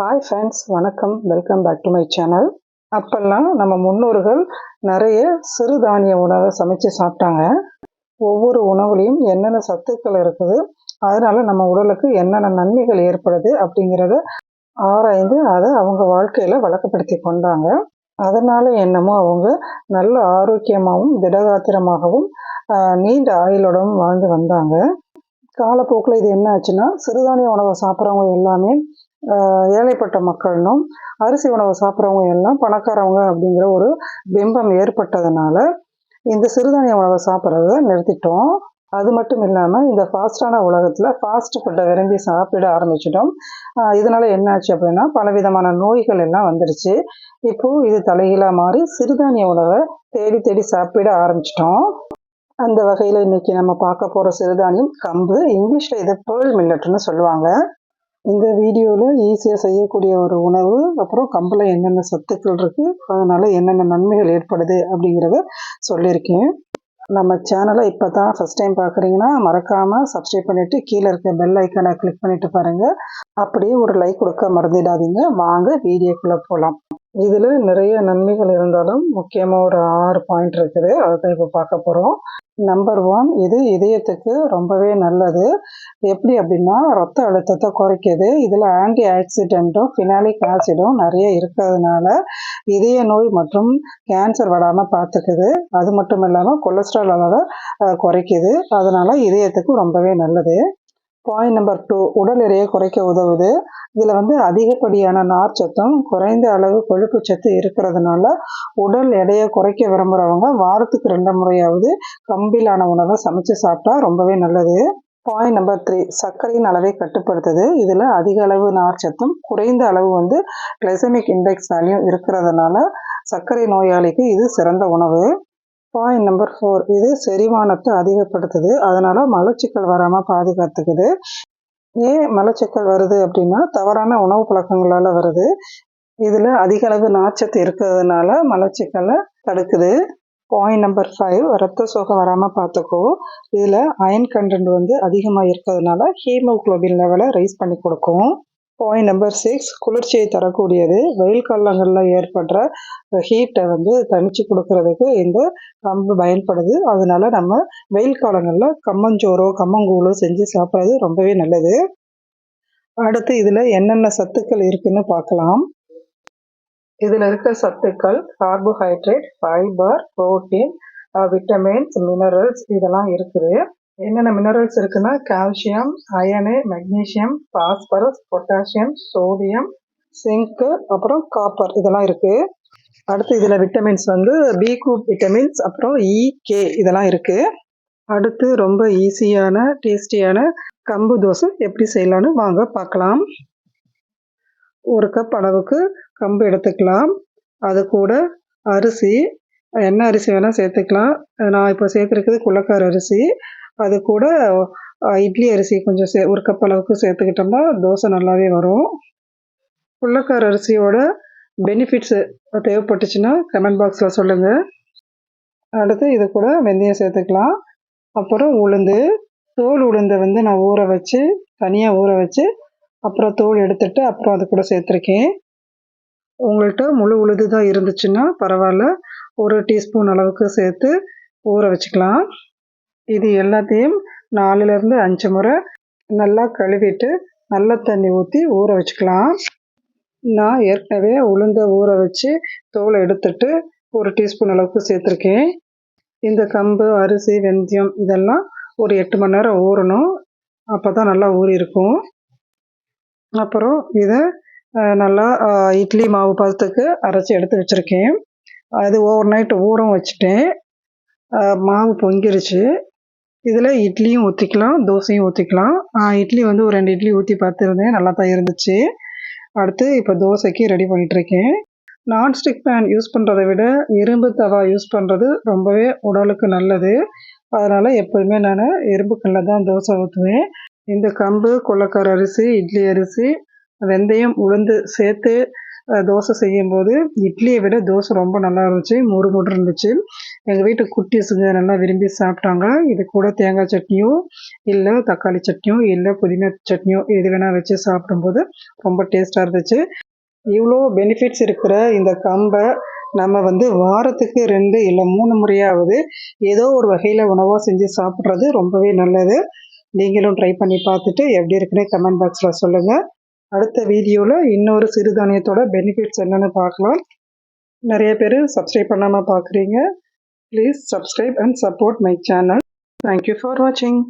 Hi friends வணக்கம். Welcome back to my channel அப்பெல்லாம் நம்ம முன்னோர்கள் நிறைய சிறுதானிய உணவை சமைச்சு சாப்பிட்டாங்க. ஒவ்வொரு உணவுலையும் என்னென்ன சத்துக்கள் இருக்குது அதனால நம்ம உடலுக்கு என்னென்ன நன்மைகள் ஏற்படுது அப்படிங்கிறத ஆராய்ந்து அதை அவங்க வாழ்க்கையில் வழக்கப்படுத்தி கொண்டாங்க. அதனால என்னமோ அவங்க நல்ல ஆரோக்கியமாகவும் திடகாத்திரமாகவும் நீண்ட ஆயுளோடவும் வாழ்ந்து வந்தாங்க. காலப்போக்கில் இது என்ன ஆச்சுன்னா சிறுதானிய உணவை சாப்பிட்றவங்க எல்லாமே ஏழைப்பட்ட மக்கள்னும் அரிசி உணவை சாப்பிட்றவங்க எல்லாம் பணக்காரவங்க அப்படிங்கிற ஒரு பிம்பம் ஏற்பட்டதுனால இந்த சிறுதானிய உணவை சாப்பிட்றத நிறுத்திட்டோம். அது மட்டும் இல்லாமல் இந்த ஃபாஸ்டான உலகத்தில் ஃபாஸ்ட் ஃபுட்டை விரும்பி சாப்பிட ஆரம்பிச்சிட்டோம். இதனால் என்னாச்சு அப்படின்னா பலவிதமான நோய்கள் எல்லாம் வந்துடுச்சு இப்போது இது தலைகீழாக மாறி சிறுதானிய உணவை தேடி தேடி சாப்பிட ஆரம்பிச்சிட்டோம். அந்த வகையில் இன்னைக்கு நம்ம பார்க்க போகிற சிறுதானியம் கம்பு இங்கிலீஷில் இதை பேர்ல் மில்லட்னு சொல்லுவாங்க. இந்த வீடியோவில் ஈஸியாக செய்யக்கூடிய ஒரு உணவு அப்புறம் கம்பில் என்னென்ன சத்துக்கள் இருக்குது அதனால் என்னென்ன நன்மைகள் ஏற்படுது அப்படிங்கிறத சொல்லியிருக்கேன். நம்ம சேனலை இப்போ தான் ஃபஸ்ட் டைம் பார்க்குறீங்கன்னா மறக்காமல் சப்ஸ்கிரைப் பண்ணிவிட்டு கீழே இருக்க பெல் ஐக்கானை கிளிக் பண்ணிவிட்டு பாருங்கள் அப்படியே ஒரு லைக் கொடுக்க மறந்துடாதீங்க. வாங்க வீடியோக்குள்ளே போகலாம் இதில் நிறைய நன்மைகள் இருந்தாலும் முக்கியமாக ஒரு ஆறு பாயிண்ட் இருக்குது. அதை தான் இப்போ பார்க்க போகிறோம் நம்பர் ஒன் இது இதயத்துக்கு ரொம்பவே நல்லது. எப்படி அப்படின்னா ரத்த அழுத்தத்தை குறைக்குது. இதில் ஆன்டி ஆக்சிடென்ட்டும் ஃபினாலிக் ஆசிடும் நிறைய இருக்கிறதுனால இதய நோய் மற்றும் கேன்சர் வராமல் பார்த்துக்குது. அது மட்டும் இல்லாமல் கொலஸ்ட்ரால் அளவை குறைக்குது. அதனால் இதயத்துக்கு ரொம்பவே நல்லது. பாயிண்ட் நம்பர் டூ உடல் எடையை குறைக்க உதவுது. இதில் வந்து அதிகப்படியான நார்ச்சத்தும் குறைந்த அளவு கொழுப்பு சத்து இருக்கிறதுனால உடல் எடையை குறைக்க விரும்புகிறவங்க வாரத்துக்கு ரெண்டு முறையாவது கம்பிலான உணவை சமைச்சு சாப்பிட்டா ரொம்பவே நல்லது. பாயிண்ட் நம்பர் த்ரீ சர்க்கரையின் அளவை கட்டுப்படுத்துது. இதில் அதிக அளவு நார்ச்சத்தும் குறைந்த அளவு வந்து கிளைசமிக் இண்டெக்ஸ் வேல்யூ இருக்கிறதுனால சர்க்கரை நோயாளிக்கு இது சிறந்த உணவு. பாயிண்ட் நம்பர் ஃபோர் இது செரிமானத்தை அதிகப்படுத்துது. அதனால மலச்சிக்கல் வராமல் பாதுகாத்துக்குது. ஏன் மலச்சிக்கல் வருது அப்படின்னா தவறான உணவு பழக்கங்களால் வருது. இதில் அதிக அளவு நாச்சத்து இருக்கிறதுனால மலச்சிக்கலை தடுக்குது. பாயிண்ட் நம்பர் ஃபைவ் ரத்த சோகை வராமல் பார்த்துக்கோ இதில் அயன் கண்டென்ட் வந்து அதிகமாக இருக்கிறதுனால ஹீமோகுளோபின் லெவலை ரைஸ் பண்ணி கொடுக்கும். பாயிண்ட் நம்பர் சிக்ஸ் குளிர்ச்சியை தரக்கூடியது. வெயில் காலங்களில் ஏற்படுற ஹீட்டை வந்து தணிச்சு கொடுக்கறதுக்கு இந்த கம்பு பயன்படுது. அதனால நம்ம வெயில் காலங்களில் கம்மஞ்சோறோ கம்மங்கூழோ செஞ்சு சாப்பிட்றது ரொம்பவே நல்லது. அடுத்து இதில் என்னென்ன சத்துக்கள் இருக்குன்னு பார்க்கலாம். இதில் இருக்க சத்துக்கள் carbohydrate fibre protein vitamins minerals இதெல்லாம் இருக்குது. என்னென்ன மினரல்ஸ் இருக்குன்னா calcium iron magnesium phosphorus potassium sodium zinc அப்புறம் காப்பர் இதெல்லாம் இருக்குது அடுத்து இதில் விட்டமின்ஸ் வந்து பி குரூப் விட்டமின்ஸ் அப்புறம் e, இ கே இதெல்லாம் இருக்குது அடுத்து ரொம்ப ஈஸியான டேஸ்டியான கம்பு தோசை எப்படி செய்யலான்னு வாங்க பார்க்கலாம். ஒரு கப் அளவுக்கு கம்பு எடுத்துக்கலாம். அது கூட அரிசி. என்ன அரிசி வேணால் சேர்த்துக்கலாம். நான் இப்போ சேர்த்துருக்குது குள்ளக்கார அரிசி. அது கூட இட்லி அரிசி கொஞ்சம் சே ஒரு கப் அளவுக்கு சேர்த்துக்கிட்டோம்னா தோசை நல்லாவே வரும். புள்ளக்கார அரிசியோட பெனிஃபிட்ஸு தேவைப்பட்டுச்சுன்னா கமெண்ட் பாக்ஸில் சொல்லுங்கள் அடுத்து இது கூட வெந்தயம் சேர்த்துக்கலாம். அப்புறம் உளுந்து தோல் உளுந்தை வந்து நான் ஊற வச்சு தனியாக ஊற வச்சு அப்புறம் தோல் எடுத்துட்டு அப்புறம் அது கூட சேர்த்துருக்கேன். உங்கள்கிட்ட முழு உளுது தான் இருந்துச்சுன்னா பரவாயில்ல. ஒரு டீஸ்பூன் அளவுக்கு சேர்த்து ஊற வச்சுக்கலாம். இது எல்லாத்தையும் நாலுலேருந்து அஞ்சு முறை நல்லா கழுவிட்டு நல்ல தண்ணி ஊற்றி ஊற வச்சுக்கலாம். நான் ஏற்கனவே உளுந்த ஊற வச்சு தோலை எடுத்துட்டு ஒரு டீஸ்பூன் அளவுக்கு சேர்த்துருக்கேன். இந்த கம்பு அரிசி வெந்தயம் இதெல்லாம் ஒரு எட்டு மணி நேரம் ஊறணும். அப்போ தான் நல்லா ஊறி இருக்கும். அப்புறம் இதை நல்லா இட்லி மாவு பதத்துக்கு அரைச்சி எடுத்து வச்சுருக்கேன். அது ஓவர் நைட் ஊறும் வச்சுட்டேன் மாவு பொங்கிருச்சு. இதில் இட்லியும் ஊற்றிக்கலாம் தோசையும் ஊற்றிக்கலாம் இட்லி வந்து ஒரு ரெண்டு இட்லி ஊற்றி பார்த்துருந்தேன். நல்லா தான் இருந்துச்சு. அடுத்து இப்போ தோசைக்கு ரெடி பண்ணிகிட்ருக்கேன் நான்ஸ்டிக் பேன் யூஸ் பண்ணுறதை விட இரும்பு தவா யூஸ் பண்ணுறது ரொம்பவே உடலுக்கு நல்லது. அதனால் எப்போதுமே நான் இரும்பு கல்லில் தான் தோசை ஊற்றுவேன் இந்த கம்பு கொள்ளக்கார அரிசி இட்லி அரிசி வெந்தயம் உளுந்து சேர்த்து தோசை செய்யும்போது இட்லியை விட தோசை ரொம்ப நல்லா இருந்துச்சு மொறு மொறு இருந்துச்சு. எங்கள் வீட்டு குட்டீஸுங்க நல்லா விரும்பி சாப்பிட்டாங்க. இது கூட தேங்காய் சட்னியோ இல்லை தக்காளி சட்னியோ இல்லை புதினா சட்னியோ எது வேணால் வச்சு சாப்பிடும்போது ரொம்ப டேஸ்ட்டாக இருந்துச்சு. இவ்வளோ பெனிஃபிட்ஸ் இருக்கிற இந்த கம்பை நம்ம வந்து வாரத்துக்கு ரெண்டு இல்லை மூணு முறையாவது ஏதோ ஒரு வகையில் உணவாக செஞ்சு சாப்பிட்றது ரொம்பவே நல்லது. நீங்களும் ட்ரை பண்ணி பார்த்துட்டு எப்படி இருக்குன்னு கமெண்ட் பாக்ஸில் சொல்லுங்கள் அடுத்த வீடியோவில் இன்னொரு சிறுதானியத்தோட பெனிஃபிட்ஸ் என்னென்னு பார்க்கலாம். நிறைய பேர் சப்ஸ்கிரைப் பண்ணாமல் பார்க்குறீங்க please subscribe and support my channel thank you for வாட்சிங்